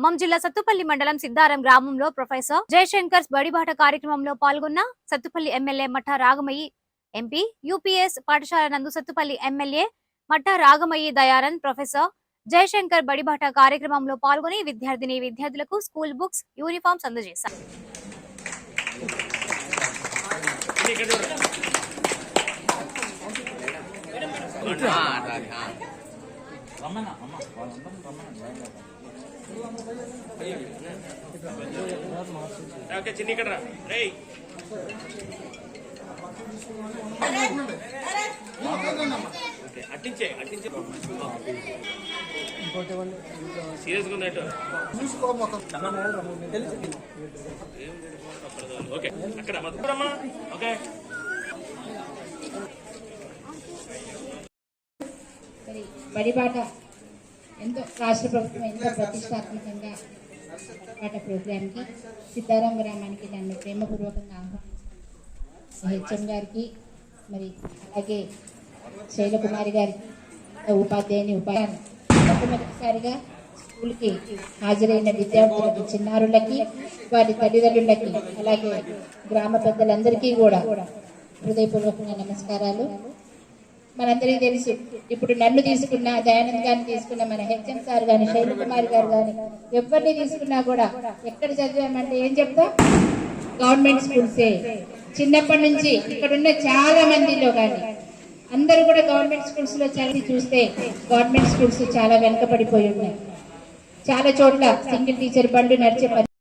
ఖమ్మం జిల్లా సత్తుపల్లి మండలం సిద్ధారం గ్రామంలో ప్రొఫెసర్ జయశంకర్ బడిబాట కార్యక్రమంలో పాల్గొన్న Sathupalli MLA Matta Ragamayi MP UPS పాఠశాల నందు సత్తుపల్లి ఎమ్మెల్యే మఠ రాగమయ్యి దయానంద్ ప్రొఫెసర్ జయశంకర్ బడిబాట కార్యక్రమంలో పాల్గొని విద్యార్థిని విద్యార్థులకు స్కూల్ బుక్స్ యూనిఫామ్స్ అందజేశారు. ఓకే చిన్ని ఇక్కడ రే. అట్టించే అట్టించే. సీరియస్గా ఉన్నట్టు ఓకే అక్కడ మధురమ్మా ఓకే. ఎంతో రాష్ట్ర ప్రభుత్వం ఎంతో ప్రతిష్టాత్మకంగా పాట ప్రోగ్రామ్కి సిద్ధారాం గ్రామానికి నన్ను ప్రేమపూర్వకంగా ఆహ్వానించారు హెచ్ఎం గారికి మరి అలాగే శైలకుమారి గారికి ఉపాధ్యాయుని ఉపాధ్యాయులు మొట్టమొదటిసారిగా స్కూల్కి హాజరైన విద్యార్థులకి చిన్నారులకి వారి తల్లిదండ్రులకి అలాగే గ్రామ పెద్దలందరికీ కూడా హృదయపూర్వకంగా నమస్కారాలు. మనందరికీ తెలుసు. ఇప్పుడు నన్ను తీసుకున్న దయానంద్ గారిని తీసుకున్న మన హెచ్ఎం సార్ గాని శైల కుమార్ గారు గాని ఎవరిని తీసుకున్నా కూడా ఎక్కడ చదివామంటే ఏం చెప్తా? గవర్నమెంట్ స్కూల్సే. చిన్నప్పటి నుంచి ఇక్కడ ఉన్న చాలా మందిలో కానీ అందరూ కూడా గవర్నమెంట్ స్కూల్స్లో చదివి చూస్తే గవర్నమెంట్ స్కూల్స్ చాలా వెనుకబడిపోయి ఉన్నాయి. చాలా చోట్ల సింగిల్ టీచర్ బండ్లు నడిచే